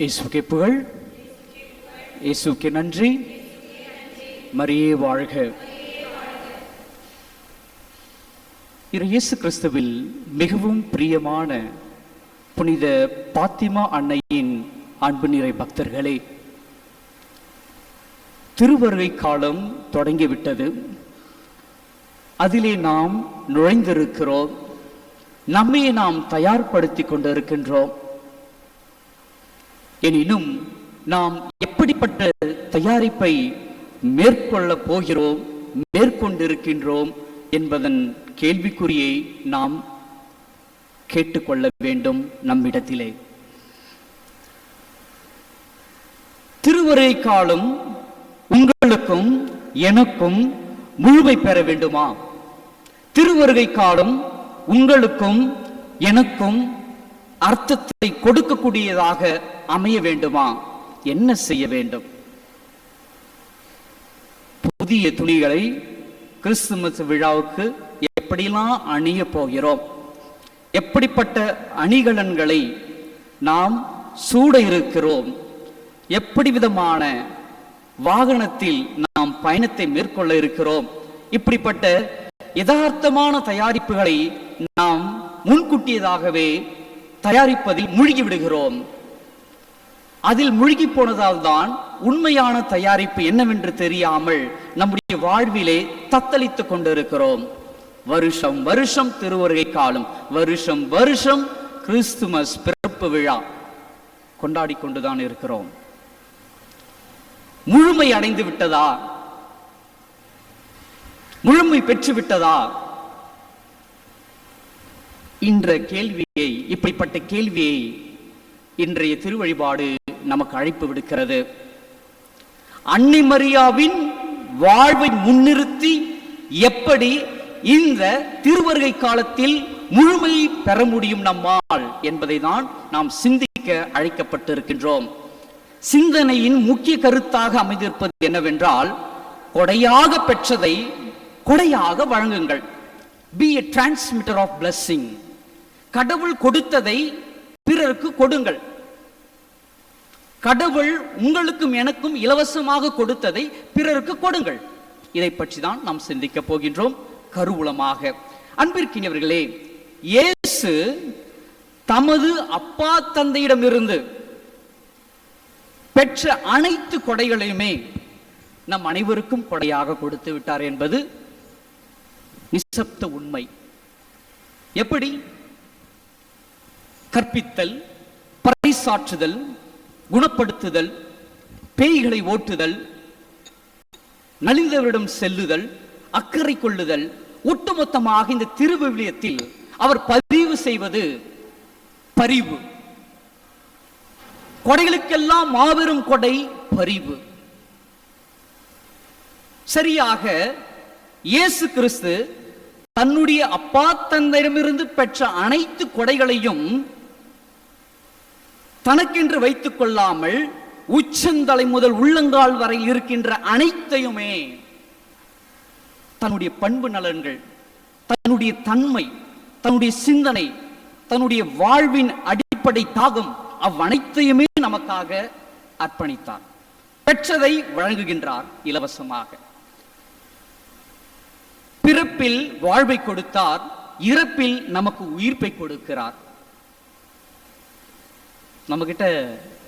இயேசுக்கே புகழ். இயேசுக்கு நன்றி. மரியே வாழ்க. இரு இயேசு கிறிஸ்துவில் மிகவும் பிரியமான புனித பாத்திமா அன்னையின் அன்பு நிறை பக்தர்களே திருவருகை காலம் தொடங்கிவிட்டது. அதிலே நாம் நுழைந்திருக்கிறோம். நம்மையே நாம் தயார்படுத்தி கொண்டிருக்கின்றோம். எனினும் நாம் எப்படிப்பட்ட தயாரிப்பை மேற்கொள்ள போகிறோம் மேற்கொண்டிருக்கின்றோம் என்பதன் கேள்விக்குறியை நாம் கேட்டுக்கொள்ள வேண்டும் நம்மிடத்திலே. திருவரை காலம் உங்களுக்கும் எனக்கும் முழுமை பெற வேண்டுமா? திருவருகை காலம் உங்களுக்கும் எனக்கும் அர்த்தத்தை கொடுக்கக்கூடியதாக அமைய வேண்டுமா? என்ன செய்ய வேண்டும்? புதிய துணிகளை கிறிஸ்துமஸ் விழாவுக்கு எப்படிலாம் அணிய போகிறோம்? எப்படிப்பட்ட அணிகலன்களை நாம் சூட இருக்கிறோம்? எப்படி விதமான வாகனத்தில் நாம் பயணத்தை மேற்கொள்ள இருக்கிறோம்? இப்படிப்பட்ட யதார்த்தமான தயாரிப்புகளை நாம் முன்கூட்டியதாகவே தயாரிப்பதில் மூழ்கி விடுகிறோம். அதில் முழுகி போனதால் தான் உண்மையான தயாரிப்பு என்னவென்று தெரியாமல் நம்முடைய வாழ்விலே தத்தளித்துக் கொண்டிருக்கிறோம். வருஷம் வருஷம் திருவருகை காலம் வருஷம் வருஷம் கிறிஸ்துமஸ் பிறப்பு விழா கொண்டாடி கொண்டுதான் இருக்கிறோம். முழுமை அடைந்து விட்டதா? முழுமை பெற்று விட்டதா? இன்ற கேள்வியை இப்படிப்பட்ட கேள்வியை இன்றைய திருவழிபாடு நமக்கு அழைப்பு விடுக்கிறது. அன்னை மரியாவின் வாழ்வை முன்னிறுத்தி எப்படி இந்த திருவருகை காலத்தில் முழுமையை பெற முடியும் நம்மால் என்பதை தான் நாம் சிந்திக்க அழைக்கப்பட்டிருக்கின்றோம். சிந்தனையின் முக்கிய கருத்தாக அமைந்திருப்பது என்னவென்றால் கொடையாக பெற்றதை கொடையாக வழங்குங்கள். பி a டிரான்ஸ்மிட்டர் ஆஃப் பிளஸ்ஸிங் கடவுள் கொடுத்ததை பிறருக்கு கொடுங்கள். கடவுள் உங்களுக்கும் எனக்கும் இலவசமாக கொடுத்ததை பிறருக்கு கொடுங்கள். இதை பற்றி தான் நாம் சிந்திக்க போகின்றோம். கருவூலமாக. அன்பிற்கினியவர்களே இயேசு தமது அப்பா தந்தையிடமிருந்து பெற்ற அனைத்து கொடைகளையுமே நம் அனைவருக்கும் கொடையாக கொடுத்து விட்டார் என்பது நிசப்த உண்மை. எப்படி? கற்பித்தல் பறைசாற்றுதல் குணப்படுத்துதல் பேய்களை ஓட்டுதல் நலிந்தவரிடம் செல்லுதல் அக்கறை கொள்ளுதல் ஒட்டுமொத்தமாக இந்த திருவிவிலியத்தில் அவர் பதிவு செய்வது பரிவு. கொடைகளுக்கெல்லாம் மாபெரும் கொடை பரிவு. சரியாக இயேசு கிறிஸ்து தன்னுடைய அப்பா தந்தையிடமிருந்து பெற்ற அனைத்து கொடைகளையும் தனக்கென்று வைத்துக் கொள்ளாமல் உச்சந்தலை முதல் உள்ளங்கால் வரை இருக்கின்ற அனைத்தையுமே தன்னுடைய பண்பு நலன்கள் தன்னுடைய தன்மை தன்னுடைய சிந்தனை தன்னுடைய வாழ்வின் அடிப்படை தாகம் அவ்வனைத்தையுமே நமக்காக அர்ப்பணித்தார். பெற்றதை வழங்குகின்றார் இலவசமாக. பிறப்பில் வாழ்வை கொடுத்தார் இறப்பில் நமக்கு உயிர்ப்பை கொடுக்கிறார். நம்ம கிட்ட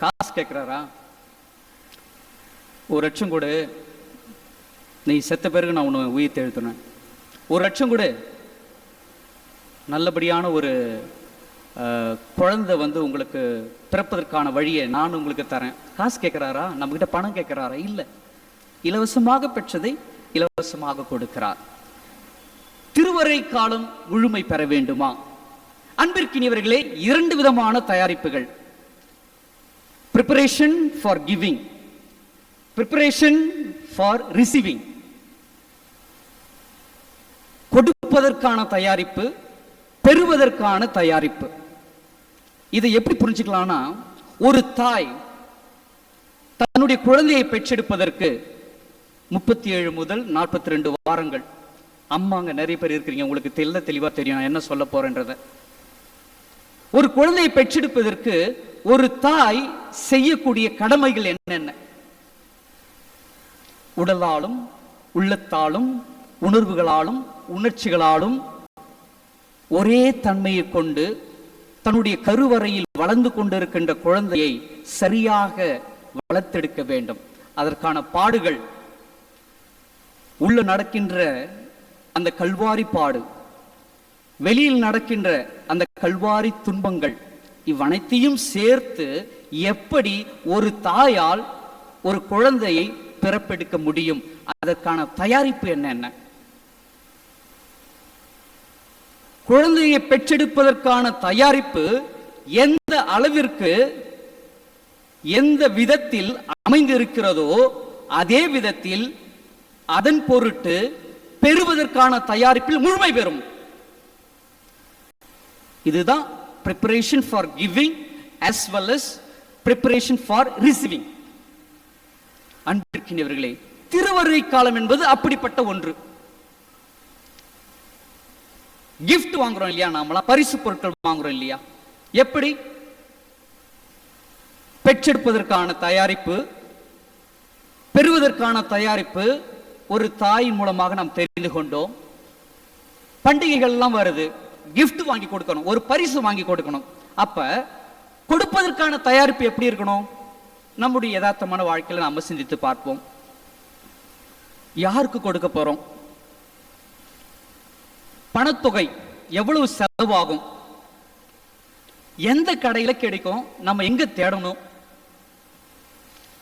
காசு கேட்குறாரா ஒரு லட்சம் கொடு. நீ செத்த பிறகு நான் உன்னை உயிர் தெழுத்துனேன் ஒரு லட்சம் கொடு. நல்லபடியான ஒரு குழந்தை வந்து உங்களுக்கு பிறப்பதற்கான வழியை நான் உங்களுக்கு தரேன். காசு கேட்குறாரா நம்மக்கிட்ட பணம் கேட்குறாரா இல்லை. இலவசமாக பெற்றதை இலவசமாக கொடுக்கிறார். திருவரை காலம் முழுமை பெற வேண்டுமா? அன்பிற்கினியவர்களே இரண்டு விதமான தயாரிப்புகள். Preparation for giving preparation for receiving கொடுப்பதற்கான தயாரிப்பு பெறுவதற்கான தயாரிப்பு. இதை எப்படி புரிஞ்சுக்கலாம்னா ஒரு தாய் தன்னுடைய குழந்தையை பெற்றெடுப்பதற்கு முப்பத்தி ஏழு முதல் நாற்பத்தி ரெண்டு வாரங்கள் அம்மாங்க நிறைய பேர் இருக்கிறீங்க உங்களுக்கு தெல்ல தெளிவாக தெரியும் நான் என்ன சொல்ல போறேன்றத. ஒரு குழந்தையை பெற்றெடுப்பதற்கு ஒரு தாய் செய்யக்கூடிய கடமைகள் என்னென்ன? உடலாலும் உள்ளத்தாலும் உணர்வுகளாலும் உணர்ச்சிகளாலும் ஒரே தன்மையை கொண்டு தன்னுடைய கருவறையில் வளர்ந்து கொண்டிருக்கின்ற குழந்தையை சரியாக வளர்த்தெடுக்க வேண்டும். அதற்கான பாடுகள். உள்ள நடக்கின்ற அந்த கல்வாரி பாடு. வெளியில் நடக்கின்ற அந்த கல்வாரி துன்பங்கள். இவ்வனைத்தையும் சேர்த்து எப்படி ஒரு தாயால் ஒரு குழந்தையை பிறப்பெடுக்க முடியும்? அதற்கான தயாரிப்பு என்ன குழந்தையை பெற்றெடுப்பதற்கான தயாரிப்பு எந்த அளவிற்கு எந்த விதத்தில் அமைந்திருக்கிறதோ அதே விதத்தில் அதன் பொருட்டு பெறுவதற்கான தயாரிப்பில் முழுமை பெறும். இதுதான் preparation for giving as well as preparation for receiving. அன்பிற்கின்றவர்களே திருவருகை காலம் என்பது அப்படிப்பட்ட ஒன்று. கிஃப்ட் வாங்குறோம் இல்லையா நாமெல்லாம் பரிசு பொருட்கள் வாங்குறோம் இல்லையா? எப்படி? பெற்றெடுப்பதற்கான தயாரிப்பு பெறுவதற்கான தயாரிப்பு ஒரு தாய் மூலமாக நாம் தெரிந்து கொண்டோம். பண்டிகைகள் எல்லாம் வருது. கிஃப்ட் வாங்கி கொடுக்கணும். ஒரு பரிசு வாங்கி கொடுக்கணும். அப்ப கொடுப்பதற்கான தயாரிப்பு எப்படி இருக்கணும்? நம்முடைய யதார்த்தமான வாழ்க்கையில நாம சிந்தித்து பார்ப்போம். யாருக்கு கொடுக்க போறோம்? பணத்தொகை எவ்வளவு செலவாகும்? எந்த கடையில கிடைக்கும்? நம்ம எங்க தேடணும்?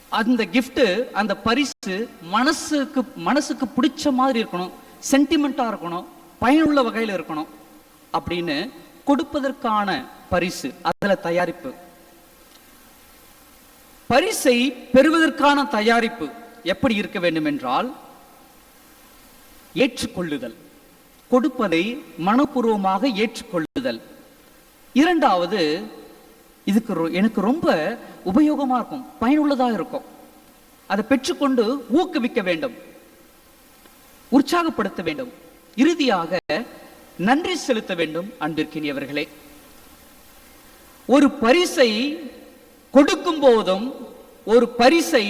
அந்த கிஃப்ட் அந்த பரிசு மனசுக்கு மனசுக்கு பிடிச்ச மாதிரி இருக்கணும். சென்டிமெண்டா இருக்கணும். பயனுள்ள வகையில் இருக்கணும். அப்படின்னு கொடுப்பதற்கான பரிசு அதுல தயாரிப்பு. பரிசை பெறுவதற்கான தயாரிப்பு எப்படி இருக்க வேண்டும் என்றால் ஏற்றுக்கொள்ளுதல். கொடுப்பதை மனப்பூர்வமாக ஏற்றுக்கொள்ளுதல். இரண்டாவது இதுக்கு எனக்கு ரொம்ப உபயோகமா இருக்கும் பயனுள்ளதா இருக்கும். அதை பெற்றுக்கொண்டு ஊக்குவிக்க வேண்டும். உற்சாகப்படுத்த வேண்டும். இறுதியாக நன்றி செலுத்த வேண்டும் அன்பிற்கினியவர்களே. ஒரு பரிசை கொடுக்கும் போதும் ஒரு பரிசை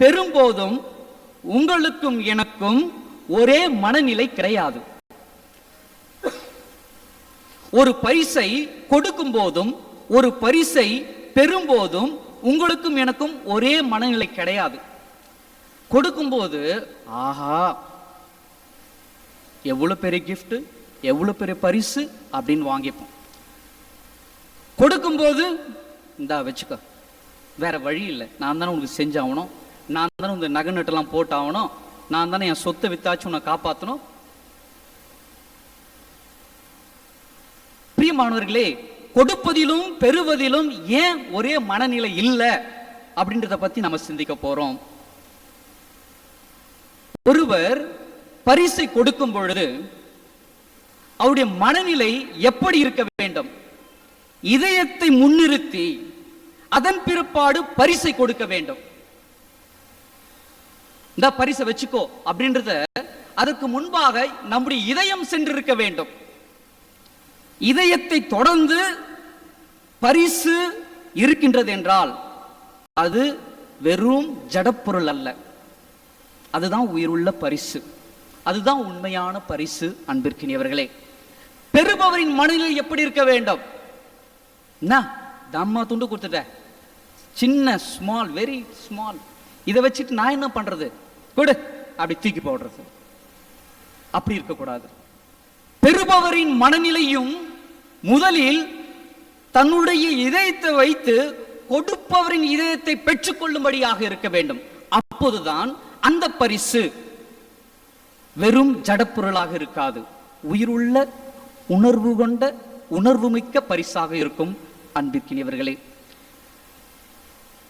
பெறும்போதும் உங்களுக்கும் எனக்கும் ஒரே மனநிலை கிடையாது. ஒரு பரிசை கொடுக்கும் போதும் ஒரு பரிசை பெறும்போதும் உங்களுக்கும் எனக்கும் ஒரே மனநிலை கிடையாது. கொடுக்கும்போது ஆஹா எவ்வளவு பெரிய கிஃப்ட் எவ்வளவு பெரிய பரிசு அப்படின்னு வாங்கிப்போம். கொடுக்கும்போது இந்தா வச்சுக்கோ. வேற வழி இல்லை. நான் தானே உனக்கு செஞ்சாகணும். நான் தானே உங்க நகை நட்டெல்லாம் போட்டாகணும். நான் தானே என் சொத்தை வித்தாச்சு உன்னை காப்பாற்றணும் பிரியமானவர்களே கொடுப்பதிலும் பெறுவதிலும் ஏன் ஒரே மனநிலை இல்லை அப்படின்றத பத்தி நம்ம சிந்திக்க போறோம். ஒருவர் பரிசை கொடுக்கும் பொழுது அவருடைய மனநிலை எப்படி இருக்க வேண்டும்? இதயத்தை முன்னிறுத்தி அதன் பிற்பாடு பரிசை கொடுக்க வேண்டும். இந்த பரிசை வச்சுக்கோ அப்படின்றத அதற்கு முன்பாக நம்முடைய இதயம் சென்றிருக்க வேண்டும். இதயத்தை தொடர்ந்து பரிசு இருக்கின்றது என்றால் அது வெறும் ஜடப்பொருள் அல்ல. அதுதான் உயிருள்ள பரிசு. அதுதான் உண்மையான பரிசு அன்பிற்கினியவர்களே. பெறுபவரின் மனநிலை எப்படி இருக்க வேண்டும்? என்ன? தம்மா துண்டு கொடுத்துட்டேன் சின்ன ஸ்மால் வெரி ஸ்மால் இதை வச்சுட்டு நான் என்ன பண்றது? கொடு. அப்படி தூக்கி போடுறது. அப்படி இருக்கக்கூடாது. பெறுபவரின் மனநிலையும் முதலில் தன்னுடைய இதயத்தை வைத்து கொடுப்பவரின் இதயத்தை பெற்றுக்கொள்ளும்படியாக இருக்க வேண்டும். அப்போதுதான் அந்த பரிசு வெறும் ஜடப்பொருளாக இருக்காது. உயிருள்ள உணர்வு கொண்ட உணர்வுமிக்க பரிசாக இருக்கும் அன்பிற்கினியவர்களே.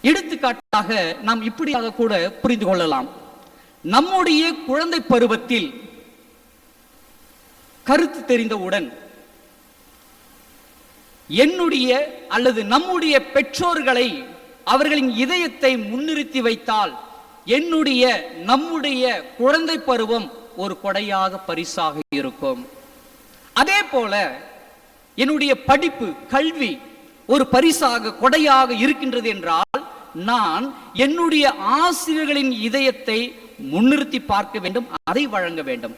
எடுத்துக்காட்டாக நாம் இப்படியாக கூட புரிந்து கொள்ளலாம். நம்முடைய குழந்தை பருவத்தில் கருத்து தெரிந்தவுடன் என்னுடைய அல்லது நம்முடைய பெற்றோர்களை அவர்களின் இதயத்தை முன்னிறுத்தி வைத்தால் என்னுடைய நம்முடைய குழந்தை பருவம் ஒரு கொடையாக பரிசாக இருக்கும். அதே போல என்னுடைய படிப்பு கல்வி ஒரு பரிசாக கொடையாக இருக்கின்றது என்றால் நான் என்னுடைய ஆசிரியர்களின் இதயத்தை முன்னிறுத்தி பார்க்க வேண்டும் அதை வழங்க வேண்டும்.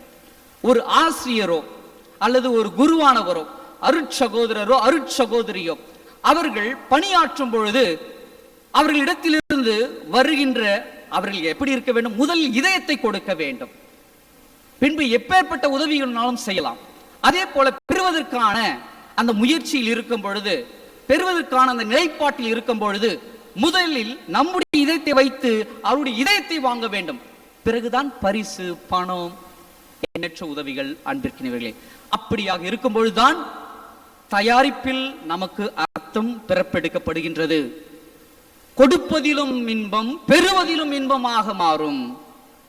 ஒரு ஆசிரியரோ அல்லது ஒரு குருவானவரோ அருட்சகோதரரோ அருட்சகோதரியோ அவர்கள் பணியாற்றும் பொழுது அவர்களிடத்திலிருந்து வருகின்ற அவர்கள் எப்படி இருக்க வேண்டும்? முதல் இதயத்தை கொடுக்க வேண்டும். பின்பு எப்பேற்பட்ட உதவிகளாலும் செய்யலாம். அதே போல பெறுவதற்கான அந்த முயற்சியில் இருக்கும் பொழுது பெறுவதற்கான அந்த நிலைப்பாட்டில் இருக்கும் பொழுது முதலில் நம்முடைய இதயத்தை வைத்து அவருடைய இதயத்தை வாங்க வேண்டும். பிறகுதான் பரிசு பணம் எண்ணற்ற உதவிகள் அன்பிற்கினவர்களே அப்படியாக இருக்கும் பொழுதுதான் தயாரிப்பில் நமக்கு அர்த்தம் பிறப்பெடுக்கப்படுகின்றது. கொடுப்பதிலும் இன்பம் பெறுவதிலும் இன்பமாக மாறும்.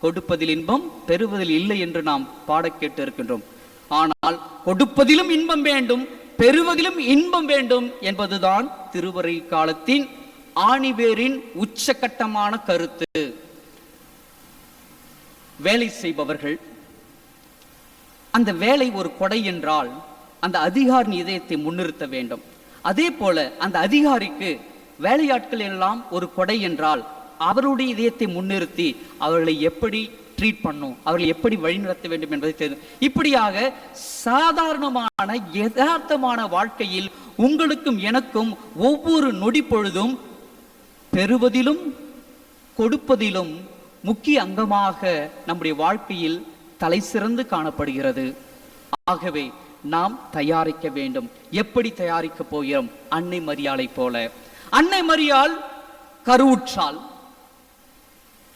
கொடுப்பதில் இன்பம் பெறுவதில் இல்லை என்று நாம் பாட கேட்டு இருக்கின்றோம். ஆனால் கொடுப்பதிலும் இன்பம் வேண்டும் பெறுவதிலும் இன்பம் வேண்டும் என்பதுதான் திருவரை காலத்தின் ஆணிவேரின் உச்சகட்டமான கருத்து. வேலை செய்பவர்கள் அந்த வேலை ஒரு கொடை என்றால் அந்த அதிகாரின் இதயத்தை முன்னிறுத்த வேண்டும். அதே போல அந்த அதிகாரிக்கு வேலையாட்கள் எல்லாம் ஒரு கொடை என்றால் அவருடைய இதயத்தை முன்னிறுத்தி அவர்களை எப்படி ட்ரீட் பண்ணும். அவர்களை எப்படி வழிநடத்த வேண்டும் என்பதை தெரியும் இப்படியாக சாதாரணமான யதார்த்தமான வாழ்க்கையில் உங்களுக்கும் எனக்கும் ஒவ்வொரு நொடி பொழுதும் பெறுவதிலும் கொடுப்பதிலும் முக்கிய அங்கமாக நம்முடைய வாழ்க்கையில் தலை சிறந்து காணப்படுகிறது. ஆகவே நாம் தயாரிக்க வேண்டும். எப்படி தயாரிக்க போகிறோம்? அன்னை மரியாளை போல. அன்னை மரியாள் கருவுற்றால்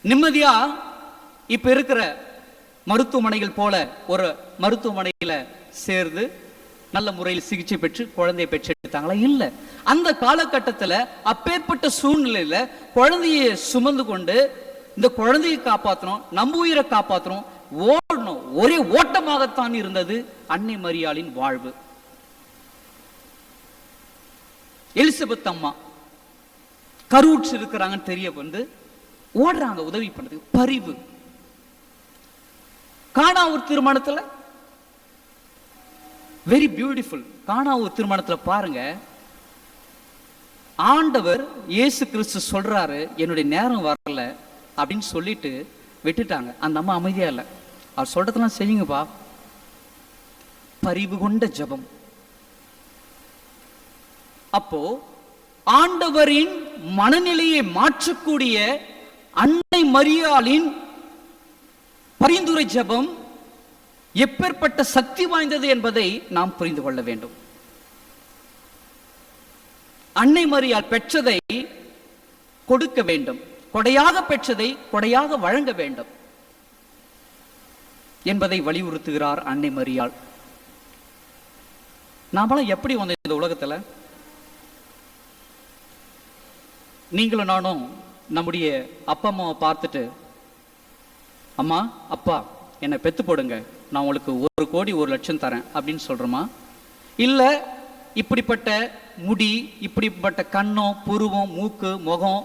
நிம்மதியா? இப்ப இருக்கிற மருத்துவமனைகள் போல ஒரு மருத்துவமனையில சேர்ந்து நல்ல முறையில் சிகிச்சை பெற்று குழந்தையை பெற்றெடுத்தாங்களா? இல்ல. அந்த காலகட்டத்தில் அப்பேற்பட்ட சூழ்நிலையில குழந்தையை சுமந்து கொண்டு இந்த குழந்தையை காப்பாற்றணும் நம்ம உயிரை காப்பாற்றணும் ஓடணும். ஒரே ஓட்டமாகத்தான் இருந்தது அன்னை மரியாளின் வாழ்வு. எலிசபெத் அம்மா கருவுற்று இருக்கிறாங்கன்னு தெரிய வந்து ஓடுறாங்க உதவி பண்றதுக்கு. பரிவு. காணாவூர் திருமணத்தில்? வெரி பியூட்டிஃபுல் காணாவூர் திருமணத்தில் பாருங்க. ஆண்டவர் இயேசு கிறிஸ்து சொல்றாரு என்னுடைய நேரம் வரல அப்படின்னு சொல்லிட்டு விட்டுட்டாங்க. அந்த அம்மா அமைதியா இல்லை. அவர் சொல்றதெல்லாம் செய்யுங்கப்பா. பரிவு கொண்ட ஜெபம். அப்போ ஆண்டவரின் மனநிலையை மாற்றக்கூடிய அன்னை மரியாளின் பரிந்துரை ஜெபம் எப்பேற்பட்ட சக்தி வாய்ந்தது என்பதை நாம் புரிந்து கொள்ள வேண்டும். அன்னை மரியால் பெற்றதை கொடுக்க வேண்டும். கொடையாக பெற்றதை கொடையாக வழங்க வேண்டும் என்பதை வலியுறுத்துகிறார் அன்னை மரியாள் நாமெல்லாம் எப்படி வந்தோம் இந்த உலகத்துல? நீங்களும் நானும் நம்முடைய அப்பா அம்மாவை பார்த்துட்டு அம்மா அப்பா என்னை பெத்து போடுங்க. நான் உங்களுக்கு ஒரு கோடி ஒரு லட்சம் தரேன் அப்படின்னு சொல்கிறோமா இல்லை இப்படிப்பட்ட முடி இப்படிப்பட்ட கண்ணம் புருவம் மூக்கு முகம்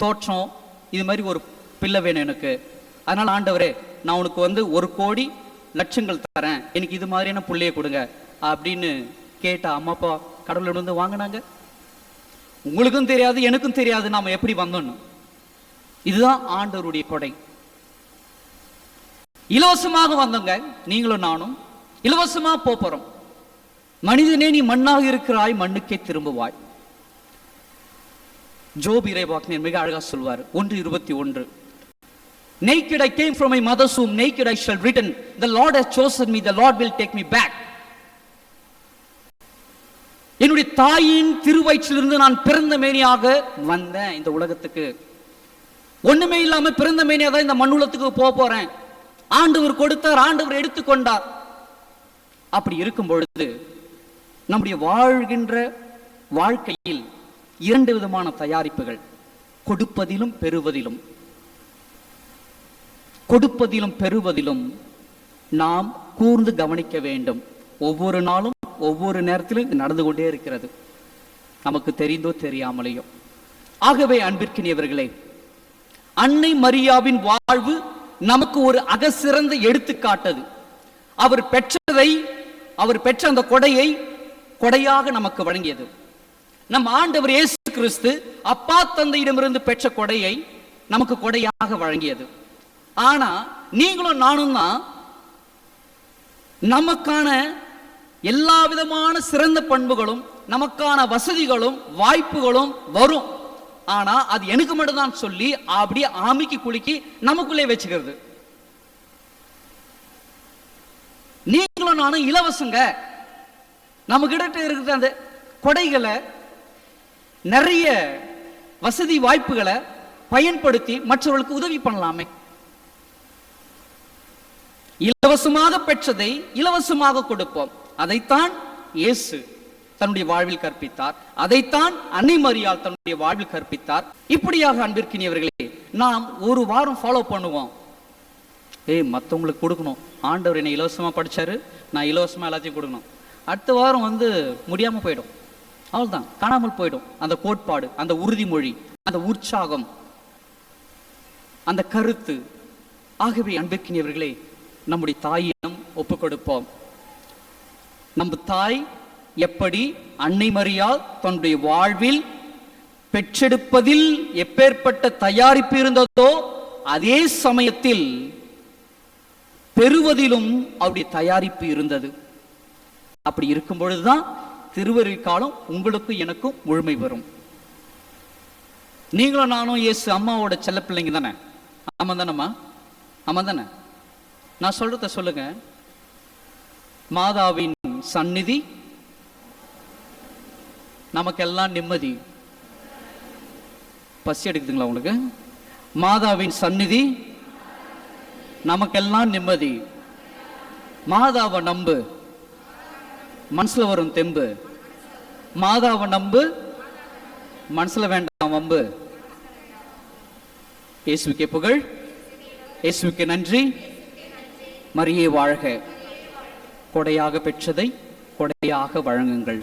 தோற்றம் இது மாதிரி ஒரு பிள்ளை வேணும் எனக்கு. அதனால் ஆண்டவரே நான் உனக்கு வந்து ஒரு கோடி லட்சங்கள் தரேன். எனக்கு இது மாதிரியான பிள்ளைய கொடுங்க அப்படின்னு கேட்ட அம்மா அப்பா கடவுளோட வந்து வாங்கினாங்க. உங்களுக்கும் தெரியாது எனக்கும் தெரியாது நாம் எப்படி வந்தோன்னு இதுதான் ஆண்டவருடைய கொடை. இலவசமாக வந்தோங்க நீங்களும் நானும் இலவசமாக போப் போறோம். மனிதனே நீ மண்ணாக இருக்கிறாய் மண்ணுக்கே திரும்புவாய். ஜோப் இறைவாக்கினர் மிக அழகா சொல்வார். ஒன்று இருபத்தி ஒன்று. Naked I came from my mother's womb, naked I shall return. The Lord has chosen me, the Lord will take me back. என்னுடைய தாயின் திருவயிற்றிலிருந்து நான் பிறந்த மேனியாக வந்தேன். இந்த உலகத்துக்கு. ஒண்ணுமே இல்லாம பிறந்த மேனியாக தான் இந்த மண்ணுலத்துக்கு போக போறேன். ஆண்டவர் கொடுத்தார் ஆண்டவர் எடுத்துக்கொண்டார். அப்படி இருக்கும் பொழுது நம்முடைய வாழ்கின்ற வாழ்க்கையில் இரண்டு விதமான தயாரிப்புகள். கொடுப்பதிலும் பெறுவதிலும். கொடுப்பதிலும் பெறுவதிலும் நாம் கூர்ந்து கவனிக்க வேண்டும். ஒவ்வொரு நாளும் ஒவ்வொரு நேரத்திலும் இது நடந்து கொண்டே இருக்கிறது. நமக்கு தெரிந்தோ தெரியாமலேயோ. ஆகவே அன்பிற்கினியவர்களே அன்னை மரியாவின் வாழ்வு நமக்கு ஒரு அகசிறந்த எடுத்துக்காட்டது. அவர் பெற்றதை அவர் பெற்ற அந்த கொடையை கொடையாக நமக்கு வழங்கியது. நம் ஆண்டவர் இயேசு கிறிஸ்து அப்பா தந்தையிடமிருந்து பெற்ற கொடையை நமக்கு கொடையாக வழங்கியது. ஆனா நீங்களும் நானும் தான் நமக்கான எல்லா விதமான சிறந்த பண்புகளும் நமக்கான வசதிகளும் வாய்ப்புகளும் வரும். ஆனா அது எனக்கு மட்டும்தான் சொல்லி அப்படியே ஆமிக்கு குலுக்கி நமக்குள்ளே வச்சுக்கிறது. நீங்களும் நானும் இலவசங்க. நம்ம கிட்ட இருக்கிற அந்த கொடைகளை நிறைய வசதி வாய்ப்புகளை பயன்படுத்தி மற்றவர்களுக்கு உதவி பண்ணலாமே. இலவசமாக பெற்றதை இலவசமாக கொடுப்போம். அதைத்தான் இயேசு தன்னுடைய வாழ்வில் கற்பித்தார். அதைத்தான் அன்னை மரியாள் தன்னுடைய வாழ்வில் கற்பித்தார். இப்படியாக அன்பிற்கினியவர்களே நாம் ஒரு வாரம் ஃபாலோ பண்ணுவோம். ஏய் மற்றவங்களுக்கு கொடுக்கணும். ஆண்டவர் என்னை இலவசமா படிச்சாரு நான் இலவசமா எல்லாத்தையும் கொடுக்கணும். அடுத்த வாரம் வந்து முடியாம போயிடும். அவ்வளவுதான். காணாமல் போயிடும். அந்த கோட்பாடு அந்த உறுதிமொழி அந்த உற்சாகம் அந்த கருத்து. ஆகவே அன்பிற்கினியவர்களே நம்முடைய தாயிடம் ஒப்பு கொடுப்போம் நம்ம தாய் எப்படி அன்னை மரியால் தன்னுடைய வாழ்வில் பெற்றெடுப்பதில் எப்பேற்பட்ட தயாரிப்பு இருந்ததோ அதே சமயத்தில் பெறுவதிலும் அவருடைய தயாரிப்பு இருந்தது. அப்படி இருக்கும் பொழுதுதான் திருவருள் காலம் உங்களுக்கும் எனக்கும் முழுமை வரும். நீங்களும் நானும் இயேசு அம்மாவோட செல்ல பிள்ளைங்க தானே? ஆமாம் தானம்மா? ஆமாம் தானே? நான் சொல்றத சொல்லுங்க. மாதாவின் சந்நிதி நமக்கெல்லாம் நிம்மதி. பசி எடுக்குதுங்களா உங்களுக்கு? மாதாவின் சந்நிதி நமக்கெல்லாம் நிம்மதி. மாதாவை நம்பு. மனசில் வரும் தெம்பு. மாதாவை நம்பு. மனசில் வேண்டாம் வம்பு. இயேசுக்கே புகழ். இயேசுவுக்கு நன்றி. மரியே வாழ்க. கொடையாக பெற்றதை கொடையாக வழங்குங்கள்.